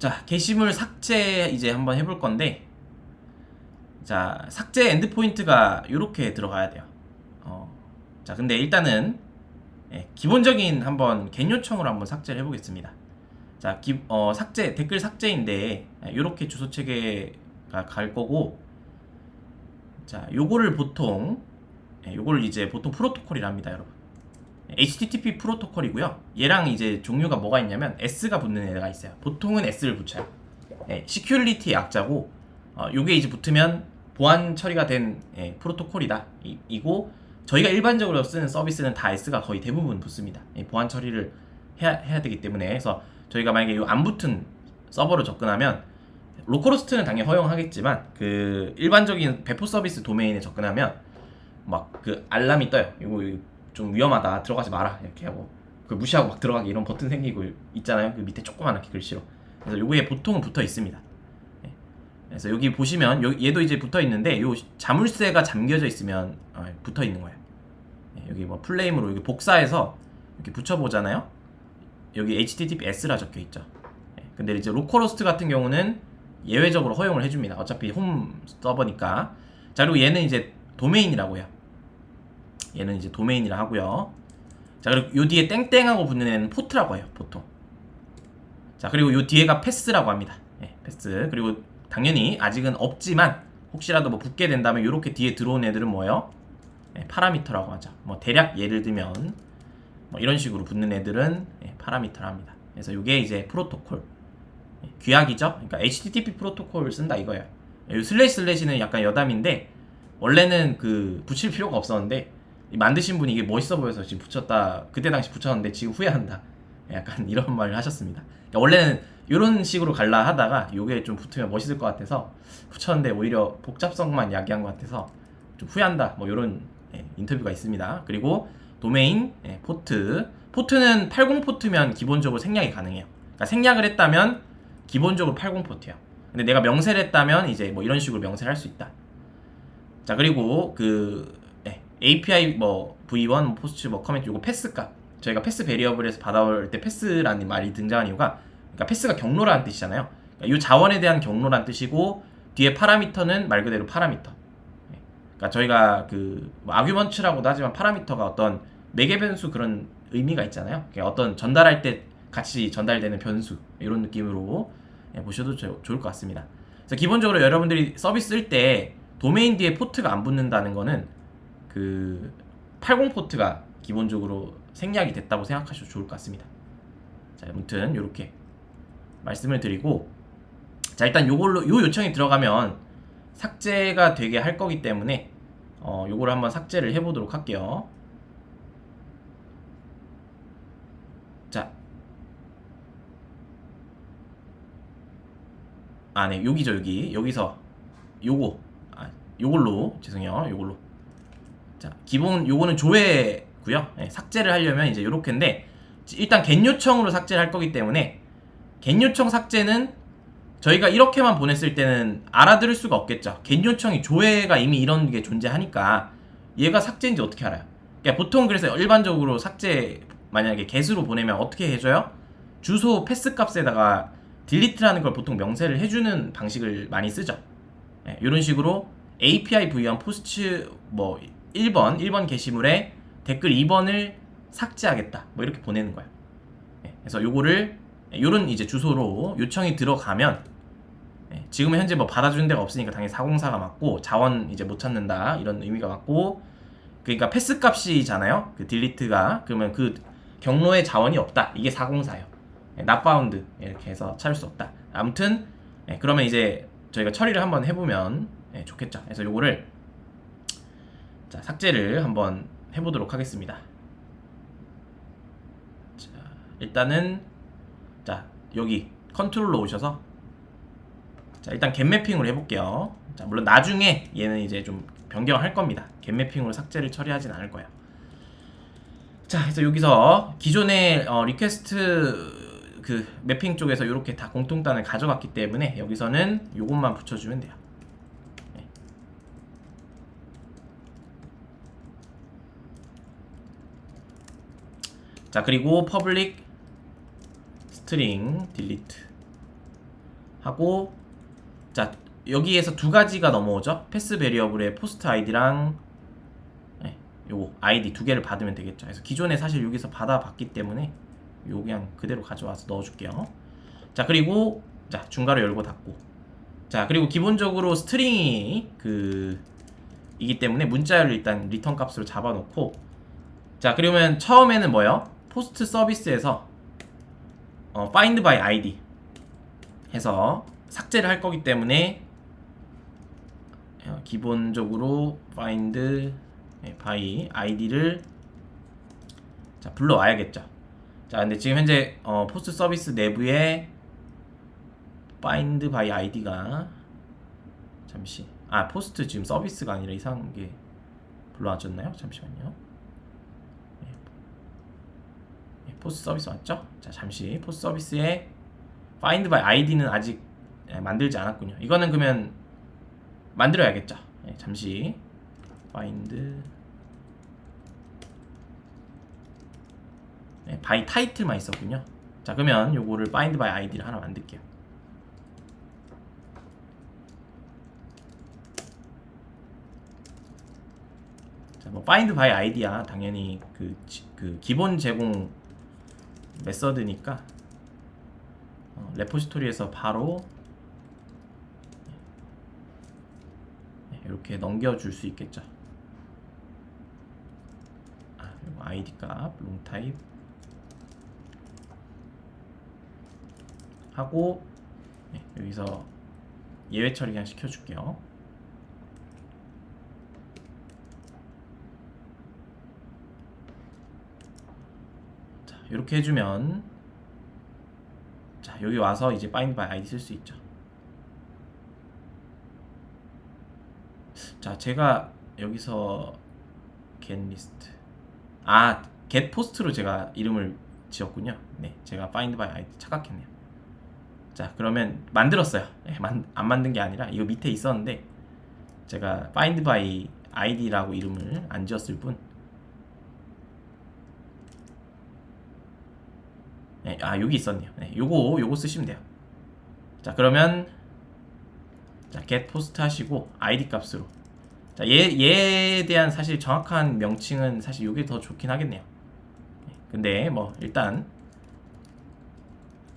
자, 게시물 삭제 이제 한번 해볼 건데, 자, 삭제 엔드포인트가 이렇게 들어가야 돼요. 어, 자, 근데 일단은 예, 기본적인 한번 겐 요청으로 한번 삭제를 해보겠습니다. 자, 기, 어, 삭제 댓글 삭제인데 이렇게 주소 체계가 갈 거고, 자, 요거를 보통 예, 요걸 이제 보통 프로토콜이랍니다, 여러분. HTTP 프로토콜이고요. 얘랑 이제 종류가 뭐가 있냐면 S가 붙는 애가 있어요. 보통은 S를 붙여요. 예, 시큐리티 약자고 어, 요게 이제 붙으면 보안 처리가 된 예, 프로토콜이다. 이, 이고 저희가 일반적으로 쓰는 서비스는 다 S가 거의 대부분 붙습니다. 예, 보안 처리를 해야, 해야 되기 때문에 그래서 저희가 만약에 요안 붙은 서버로 접근하면 로컬호스트는 당연히 허용하겠지만 그 일반적인 배포 서비스 도메인에 접근하면 막 그 알람이 떠요. 이거 좀 위험하다. 들어가지 마라. 이렇게 하고 그 무시하고 막 들어가기 이런 버튼 생기고 있잖아요. 그 밑에 조그만하게 글씨로. 그래서 요게 보통은 붙어 있습니다. 예. 그래서 여기 보시면 요- 얘도 이제 붙어 있는데 요 자물쇠가 잠겨져 있으면 어, 붙어 있는 거예요. 예, 여기 뭐 플레임으로 여기 복사해서 이렇게 붙여 보잖아요. 여기 HTTPS라 적혀 있죠. 예, 근데 이제 로컬호스트 같은 경우는 예외적으로 허용을 해줍니다. 어차피 홈 서버니까. 자 그리고 얘는 이제 도메인이라고 해요. 얘는 이제 도메인이라 하고요. 자 그리고 요 뒤에 땡땡하고 붙는 애는 포트라고 해요. 보통. 자 그리고 요 뒤에가 패스라고 합니다. 예, 패스. 그리고 당연히 아직은 없지만 혹시라도 뭐 붙게 된다면 요렇게 뒤에 들어온 애들은 뭐예요? 예, 파라미터라고 하죠. 뭐 대략 예를 들면 뭐 이런 식으로 붙는 애들은 예, 파라미터라 합니다. 그래서 요게 이제 프로토콜. 예, 귀약이죠. 그러니까 HTTP 프로토콜을 쓴다 이거예요. 이 슬래시 슬래시는 약간 여담인데 원래는 그 붙일 필요가 없었는데 이 만드신 분이 이게 멋있어 보여서 지금 붙였다. 그때 당시 붙였는데 지금 후회한다. 약간 이런 말을 하셨습니다. 그러니까 원래는 이런 식으로 갈라 하다가 요게 좀 붙으면 멋있을 것 같아서 붙였는데 오히려 복잡성만 야기한 것 같아서 좀 후회한다. 뭐 이런 인터뷰가 있습니다. 그리고 도메인 예, 포트. 포트는 80 포트면 기본적으로 생략이 가능해요. 그러니까 생략을 했다면 기본적으로 80 포트예요. 근데 내가 명세를 했다면 이제 뭐 이런 식으로 명세를 할 수 있다. 자 그리고 그 예, API 뭐 V1 뭐 포스트 뭐 커멘트 요거 패스 값 저희가 패스 베리어블에서 받아올 때 패스라는 말이 등장한 이유가 그러니까 패스가 경로라는 뜻이잖아요. 그러니까 이 자원에 대한 경로라는 뜻이고 뒤에 파라미터는 말 그대로 파라미터. 예. 그러니까 저희가 그 뭐 아규먼츠라고도 하지만 파라미터가 어떤 매개 변수 그런 의미가 있잖아요. 그러니까 어떤 전달할 때 같이 전달되는 변수 이런 느낌으로 예, 보셔도 조- 좋을 것 같습니다. 그래서 기본적으로 여러분들이 서비스 쓸 때 도메인 뒤에 포트가 안 붙는다는 거는 그 80 포트가 기본적으로 생략이 됐다고 생각하셔도 좋을 것 같습니다. 자, 아무튼 이렇게 말씀을 드리고 자 일단 요걸로 요 요청이 들어가면 삭제가 되게 할 거기 때문에 어 요거를 한번 삭제를 해보도록 할게요. 자. 아, 네, 여기죠, 여기. 여기서, 요거. 아, 요걸로. 죄송해요, 요걸로. 자, 기본, 요거는 조회고요 네, 삭제를 하려면 이제 요렇게인데, 일단 겐 요청으로 삭제를 할 거기 때문에, 겐 요청 삭제는 저희가 이렇게만 보냈을 때는 알아들을 수가 없겠죠. 겐 요청이 조회가 이미 이런 게 존재하니까, 얘가 삭제인지 어떻게 알아요? 그러니까 보통 그래서 일반적으로 삭제, 만약에 get으로 보내면 어떻게 해줘요? 주소 패스 값에다가 딜리트라는 걸 보통 명세를 해주는 방식을 많이 쓰죠. 이런 식으로 API V1 포스트 뭐 1번 1번 게시물에 댓글 2번을 삭제하겠다. 뭐 이렇게 보내는 거예요. 예, 그래서 요거를 요런 이제 주소로 요청이 들어가면 예, 지금은 현재 뭐 받아주는 데가 없으니까 당연히 404가 맞고 자원 이제 못 찾는다 이런 의미가 맞고 그러니까 패스 값이잖아요. 그 딜리트가 그러면 그 경로에 자원이 없다. 이게 404예요. not found 이렇게 해서 찾을 수 없다. 아무튼 예, 그러면 이제 저희가 처리를 한번 해보면 예, 좋겠죠. 그래서 요거를 자, 삭제를 한번 해보도록 하겠습니다. 자, 일단은 자 여기 컨트롤로 오셔서 자 일단 겟 매핑으로 해볼게요. 자 물론 나중에 얘는 이제 좀 변경할 겁니다. 겟 매핑으로 삭제를 처리하진 않을 거예요. 자, 그래서 여기서 기존의 어, 리퀘스트 그 매핑 쪽에서 이렇게 다 공통단을 가져갔기 때문에 여기서는 이것만 붙여주면 돼요. 자, 그리고 public string delete 하고 자 여기에서 두 가지가 넘어오죠. 패스 베리어블의 포스트 아이디랑 네, 요거 아이디 두 개를 받으면 되겠죠. 그래서 기존에 사실 여기서 받아봤기 때문에 요 그냥 그대로 가져와서 넣어줄게요. 자 그리고 자 중괄호 열고 닫고 자 그리고 기본적으로 스트링이 그 이기 때문에 문자를 일단 리턴 값으로 잡아놓고 자 그러면 처음에는 뭐요? 포스트 서비스에서 어, find by id 해서 삭제를 할 거기 때문에 어, 기본적으로 find 네, by id를 자 불러와야겠죠. 자 근데 지금 현재 어, 포스트 서비스 내부에 find by id가 잠시 아 포스트 지금 서비스가 아니라 이상한 게 불러왔졌나요? 잠시만요. 네. 네, 포스트 서비스 맞죠? 자 잠시 포스트 서비스에 find by id는 아직 예, 만들지 않았군요. 이거는 그러면 만들어야겠죠. 예, 잠시 find 네, by title만 있었군요. 자 그러면 요거를 find by id를 하나 만들게요. 자, 뭐 find by id야 당연히 그, 지- 그 기본 제공 메서드니까 어, 레포지토리에서 바로 네, 이렇게 넘겨줄 수 있겠죠. 아, 그리고 id 값 롱 타입 하고 네, 여기서 예외 처리 그냥 시켜줄게요. 자, 이렇게 해주면 자 여기 와서 이제 find by id 쓸 수 있죠. 자 제가 여기서 get list 아 get post로 제가 이름을 지었군요. 네, 제가 find by id 착각했네요. 자 그러면 만들었어요. 네, 만, 안 만든 게 아니라 이거 밑에 있었는데 제가 find by id라고 이름을 안 지었을 뿐. 네, 아 여기 있었네요. 네, 요거 요거 쓰시면 돼요. 자 그러면 자 get post 하시고 id 값으로 자 얘, 얘에 대한 사실 정확한 명칭은 사실 요게 더 좋긴 하겠네요. 네, 근데 뭐 일단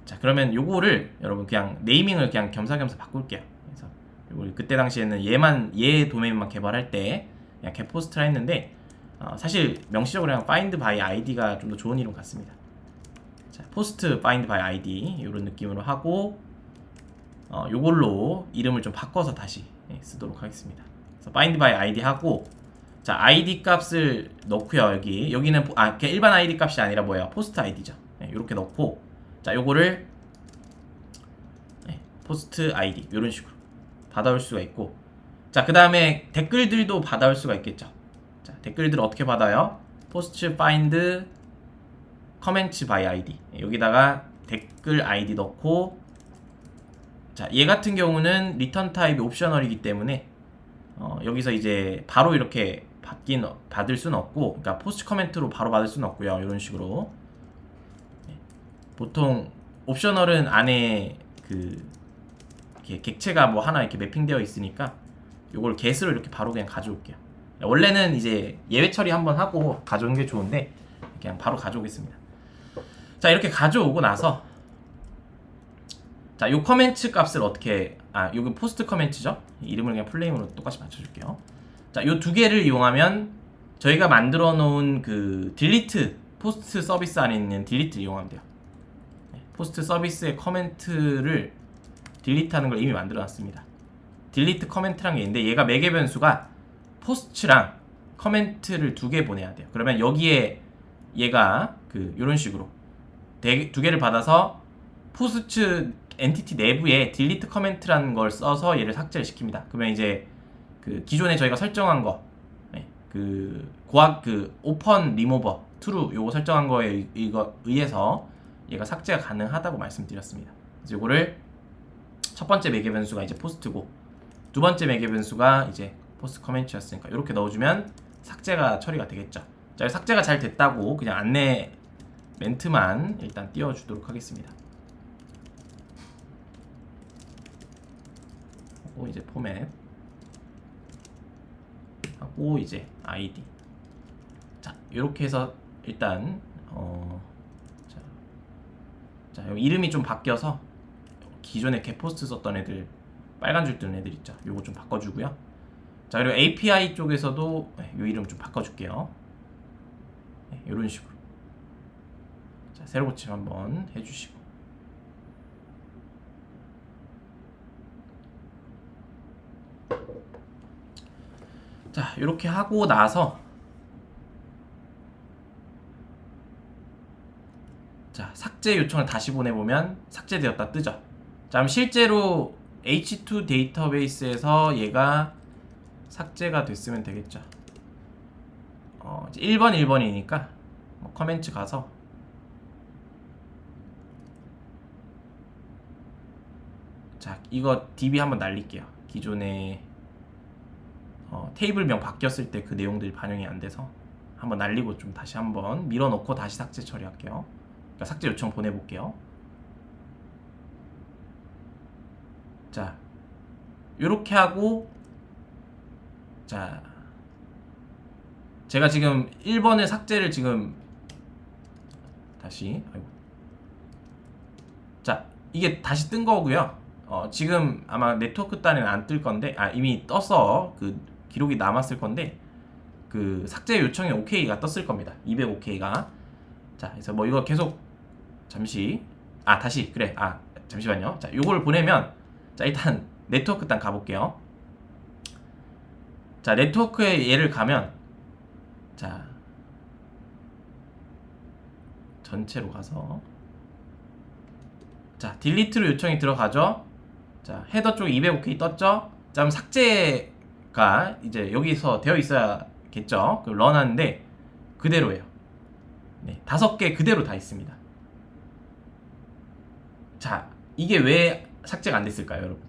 자 그러면 요거를 여러분 그냥 네이밍을 그냥 겸사겸사 바꿀게요. 그래서 요걸 그때 당시에는 얘만 얘 도메인만 개발할 때 그냥 get post라 했는데 어, 사실 명시적으로 그냥 find by id가 좀 더 좋은 이름 같습니다. 자, post find by id 이런 느낌으로 하고 어, 요걸로 이름을 좀 바꿔서 다시 예, 쓰도록 하겠습니다. 그래서 find by id 하고 자 id 값을 넣고요 여기 여기는 포- 아 일반 id 값이 아니라 뭐예요 post id죠. 이렇게 넣고 자 요거를 네, post id 이런 식으로 받아올 수가 있고 자 그 다음에 댓글들도 받아올 수가 있겠죠. 자 댓글들 어떻게 받아요? Comments by id 여기다가 댓글 아이디 넣고 자 얘 같은 경우는 리턴 타입이 옵셔널이기 때문에 어, 여기서 이제 바로 이렇게 받긴 받을 수는 없고 그러니까 포스트 커멘트로 바로 받을 수는 없고요. 이런 식으로. 네. 보통 옵셔널은 안에 그 객체가 뭐 하나 이렇게 매핑되어 있으니까 요걸 get으로 이렇게 바로 그냥 가져올게요. 원래는 이제 예외 처리 한번 하고 가져오는 게 좋은데 그냥 바로 가져오겠습니다 자 이렇게 가져오고 나서 자요 커멘트 값을 어떻게 아 요게 포스트 커멘트죠? 이름을 그냥 플레임으로 똑같이 맞춰줄게요. 자요 두 개를 이용하면 저희가 만들어 놓은 그 딜리트 포스트 서비스 안에 있는 딜리트를 이용하면 돼요. 네, 포스트 서비스의 커멘트를 딜리트하는 걸 이미 만들어 놨습니다. 딜리트 커멘트란 게 있는데 얘가 매개 변수가 포스트랑 커멘트를 두 개 보내야 돼요. 그러면 여기에 얘가 그 요런 식으로 대- 두 개를 받아서 포스트 엔티티 내부에 딜리트 커멘트라는 걸 써서 얘를 삭제를 시킵니다. 그러면 이제 그 기존에 저희가 설정한 거, 네, 그 고학 그 오픈 리모버 트루 요거 설정한 거에 의- 이거 의해서 얘가 삭제가 가능하다고 말씀드렸습니다. 그래서 요거를 첫 번째 매개 변수가 이제 포스트고 두 번째 매개 변수가 이제 포스트 커멘트였으니까 이렇게 넣어주면 삭제가 처리가 되겠죠. 자, 삭제가 잘 됐다고 그냥 안내 멘트만 일단 띄워주도록 하겠습니다. 하고 이제 포맷. 하고 이제 아이디. 자 이렇게 해서 일단 어 자, 자 이름이 좀 바뀌어서 기존에 게포스트 썼던 애들 빨간 줄 뜨는 애들 있죠. 요거 좀 바꿔주고요. 자 그리고 API 쪽에서도 네, 요 이름 좀 바꿔줄게요. 네, 이런 식으로 자 새로 고침 한번 해주시고. 자 이렇게 하고 나서 자 삭제 요청을 다시 보내보면 삭제되었다 뜨죠. 자 그럼 실제로 H2 데이터베이스에서 얘가 삭제가 됐으면 되겠죠. 어, 이제 1번 1번이니까 뭐 커멘트 가서 자 이거 DB 한번 날릴게요. 기존에 어, 테이블명 바뀌었을 때 그 내용들이 반영이 안 돼서 한번 날리고 좀 다시 한번 밀어넣고 다시 삭제 처리할게요. 그러니까 삭제 요청 보내볼게요. 자 요렇게 하고 자 제가 지금 1번의 삭제를 지금 다시 아이고. 자 이게 다시 뜬 거고요 어, 지금 아마 네트워크 단에는 안 뜰 건데 아 이미 떴어 그 기록이 남았을 건데 그 삭제 요청에 OK가 떴을 겁니다. 200OK가. 자 그래서 뭐 이거 계속 잠시 아 다시 그래. 아 잠시만요. 자 요거를 보내면 자 일단 네트워크 단 가볼게요. 자 네트워크에 얘를 가면 자 전체로 가서 자 딜리트로 요청이 들어가죠 자 헤더 쪽에 205K 떴죠? 자 그럼 삭제가 이제 여기서 되어 있어야겠죠? 그 런하는데 그대로예요. 네 다섯 개 그대로 다 있습니다. 자 이게 왜 삭제가 안 됐을까요 여러분?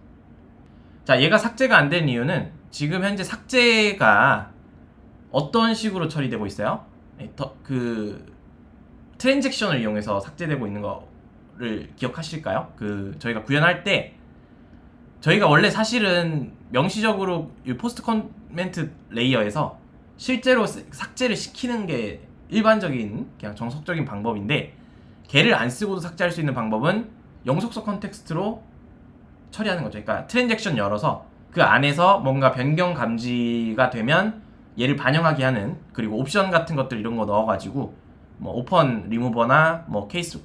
자 얘가 삭제가 안 된 이유는 지금 현재 삭제가 어떤 식으로 처리되고 있어요? 네, 더, 그 트랜잭션을 이용해서 삭제되고 있는 거를 기억하실까요? 그 저희가 구현할 때 저희가 원래 사실은 명시적으로 이 포스트 커멘트 레이어에서 실제로 스- 삭제를 시키는 게 일반적인 그냥 정석적인 방법인데 걔를 안 쓰고도 삭제할 수 있는 방법은 영속성 컨텍스트로 처리하는 거죠. 그러니까 트랜잭션 열어서 그 안에서 뭔가 변경 감지가 되면 얘를 반영하게 하는 그리고 옵션 같은 것들 이런 거 넣어가지고 뭐 오펀 리무버나 뭐 케이스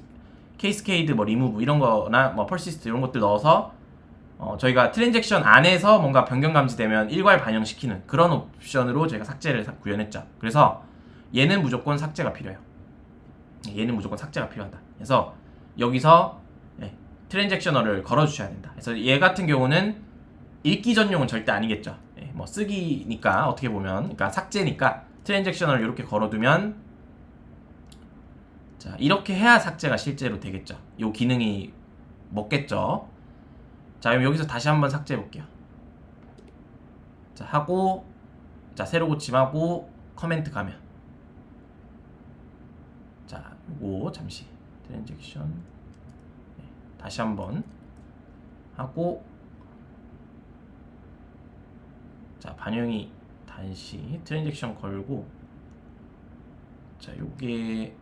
케이스케이드 뭐 리무브 이런 거나 뭐 펄시스트 이런 것들 넣어서 어, 저희가 트랜잭션 안에서 뭔가 변경 감지되면 일괄 반영시키는 그런 옵션으로 저희가 삭제를 사- 구현했죠. 그래서 얘는 무조건 삭제가 필요해요. 얘는 무조건 삭제가 필요하다. 그래서 여기서 예, 트랜잭셔널을 걸어주셔야 된다. 그래서 얘 같은 경우는 읽기 전용은 절대 아니겠죠. 예, 뭐 쓰기니까 어떻게 보면, 그러니까 삭제니까 트랜잭셔널을 이렇게 걸어두면 자 이렇게 해야 삭제가 실제로 되겠죠. 요 기능이 먹겠죠. 자 그럼 여기서 다시 한번 삭제해 볼게요. 자 하고 자 새로 고침하고 커멘트 가면 자 요거 잠시 트랜잭션 네, 다시 한번 하고 자 반영이 단시 트랜잭션 걸고 자 요게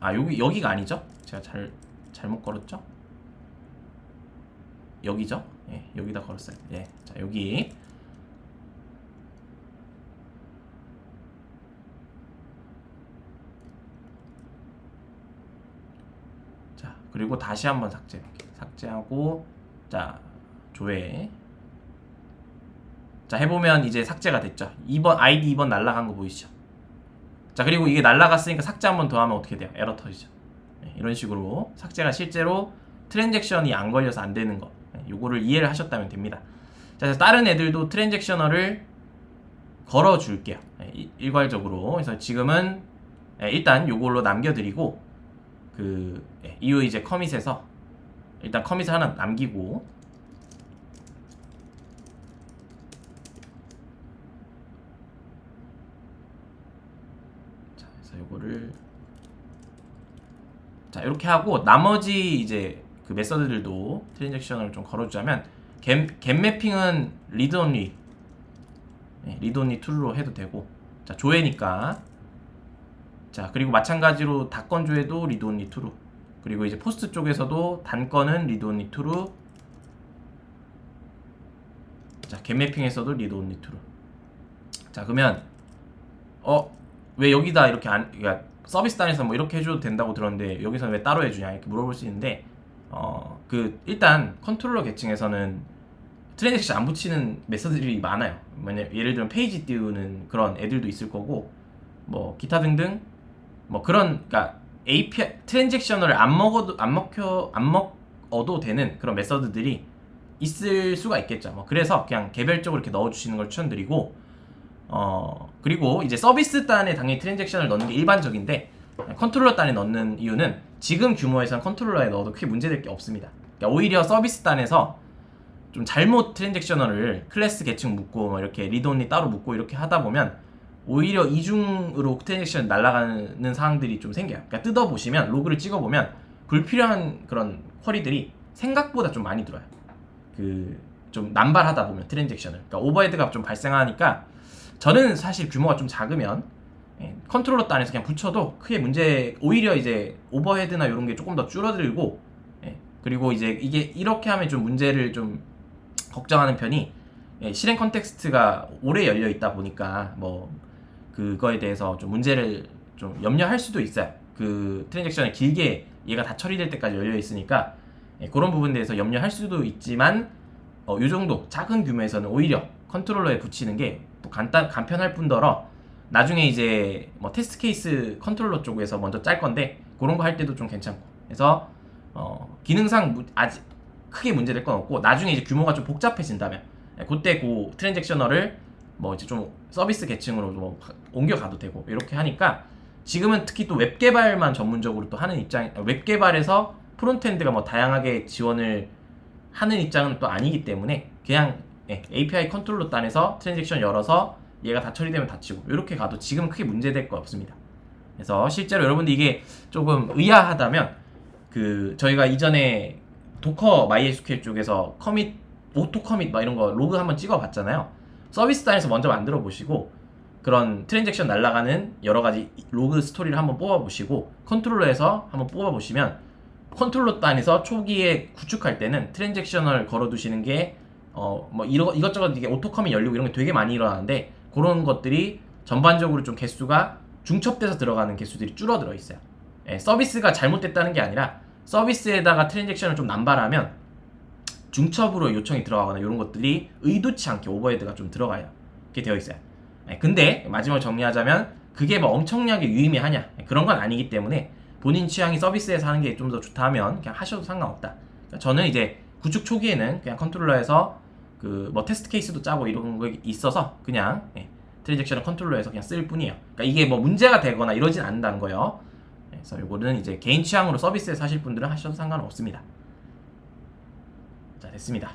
아 여기 여기가 아니죠? 제가 잘 잘못 걸었죠? 여기죠? 예, 여기다 걸었어요. 예, 자 여기. 자 그리고 다시 한번 삭제 삭제하고 자 조회. 자 해보면 이제 삭제가 됐죠. 2번 아이디 2번 날라간 거 보이시죠? 자 그리고 이게 날라갔으니까 삭제 한번 더 하면 어떻게 돼요? 에러 터지죠. 네, 이런 식으로 삭제가 실제로 트랜잭션이 안 걸려서 안 되는 거. 네, 요거를 이해를 하셨다면 됩니다. 자 다른 애들도 트랜잭셔널을 걸어 줄게요. 네, 이- 일괄적으로. 그래서 지금은 네, 일단 요걸로 남겨드리고 그 예, 이후 이제 커밋에서 일단 커밋을 하나 남기고 자 그래서 요거를 자 이렇게 하고 나머지 이제 그 메서드들도 트랜잭션을 좀 걸어주자면 갭, 갭 매핑은 리드 온리. 네, 리드 온리 툴로 해도 되고. 자 조회니까. 자 그리고 마찬가지로 닷건 조회도 리드 온리 툴로. 그리고 이제 포스트 쪽에서도 단건은 리드 온리 툴로. 자갭 매핑에서도 리드 온리 툴로. 자 그러면 어 왜 여기다 이렇게 안 그러니까 서비스 단에서 뭐 이렇게 해줘도 된다고 들었는데 여기서는 왜 따로 해주냐? 이렇게 물어볼 수 있는데 어 그 일단 컨트롤러 계층에서는 트랜잭션 안 붙이는 메서드들이 많아요. 뭐냐 예를 들면 페이지 띄우는 그런 애들도 있을 거고 뭐 기타 등등 뭐 그런 그러니까 API 트랜잭션을 안 먹어도 안 먹혀 안 먹어도 되는 그런 메서드들이 있을 수가 있겠죠. 뭐 그래서 그냥 개별적으로 이렇게 넣어주시는 걸 추천드리고 어 그리고 이제 서비스 단에 당연히 트랜잭션을 넣는 게 일반적인데 컨트롤러 단에 넣는 이유는 지금 규모에선 컨트롤러에 넣어도 크게 문제될 게 없습니다. 그러니까 오히려 서비스 단에서 좀 잘못 트랜잭셔널을 클래스 계층 묶고 뭐 이렇게 리드 온리 따로 묶고 이렇게 하다 보면 오히려 이중으로 트랜잭션 날아가는 상황들이 좀 생겨요. 그러니까 뜯어 보시면 로그를 찍어 보면 불필요한 그런 쿼리들이 생각보다 좀 많이 들어요. 그 좀 남발하다 보면 트랜잭션을 그러니까 오버헤드가 좀 발생하니까 저는 사실 규모가 좀 작으면 예, 컨트롤러 단에서 그냥 붙여도 크게 문제 오히려 이제 오버헤드나 이런 게 조금 더 줄어들고 예, 그리고 이제 이게 이렇게 하면 좀 문제를 좀 걱정하는 편이 예, 실행 컨텍스트가 오래 열려 있다 보니까 뭐 그거에 대해서 좀 문제를 좀 염려할 수도 있어요. 그 트랜잭션이 길게 얘가 다 처리될 때까지 열려 있으니까 예, 그런 부분에 대해서 염려할 수도 있지만 어, 요 정도 작은 규모에서는 오히려 컨트롤러에 붙이는 게 또 간단 간편할 뿐더러 나중에 이제 뭐 테스트 케이스 컨트롤러 쪽에서 먼저 짤 건데 그런 거 할 때도 좀 괜찮고. 그래서 어, 기능상 무- 아직 크게 문제될 건 없고 나중에 이제 규모가 좀 복잡해진다면 예, 그때 그 트랜잭셔널을 뭐 이제 좀 서비스 계층으로 뭐 가- 옮겨가도 되고 이렇게 하니까 지금은 특히 또 웹 개발만 전문적으로 또 하는 입장 웹 개발에서 프론트엔드가 뭐 다양하게 지원을 하는 입장은 또 아니기 때문에 그냥 예, API 컨트롤러 단에서 트랜잭션 열어서 얘가 다 처리되면 닫히고 이렇게 가도 지금 크게 문제될 거 없습니다. 그래서 실제로 여러분들 이게 조금 의아하다면 그 저희가 이전에 도커 MySQL 쪽에서 커밋 오토 커밋 막 이런 거 로그 한번 찍어 봤잖아요. 서비스 단에서 먼저 만들어 보시고 그런 트랜잭션 날아가는 여러 가지 로그 스토리를 한번 뽑아 보시고 컨트롤러에서 한번 뽑아 보시면 컨트롤러 단에서 초기에 구축할 때는 트랜잭션을 걸어 두시는 게 어 뭐 이러 이것저것 이게 오토컴이 열리고 이런 게 되게 많이 일어나는데 그런 것들이 전반적으로 좀 개수가 중첩돼서 들어가는 개수들이 줄어들어 있어요. 예, 서비스가 잘못됐다는 게 아니라 서비스에다가 트랜잭션을 좀 남발하면 중첩으로 요청이 들어가거나 이런 것들이 의도치 않게 오버헤드가 좀 들어가요. 이렇게 되어 있어요. 예, 근데 마지막 정리하자면 그게 뭐 엄청나게 유의미하냐 예, 그런 건 아니기 때문에 본인 취향이 서비스에서 하는 게 좀 더 좋다면 그냥 하셔도 상관없다. 그러니까 저는 이제 구축 초기에는 그냥 컨트롤러에서 그 뭐 테스트 케이스도 짜고 이런 거 있어서 그냥 예, 트랜잭션을 컨트롤러에서 그냥 쓸 뿐이에요. 그러니까 이게 뭐 문제가 되거나 이러진 않는다는 거예요. 예, 그래서 이거는 이제 개인 취향으로 서비스에서 하실 분들은 하셔도 상관없습니다. 자 됐습니다.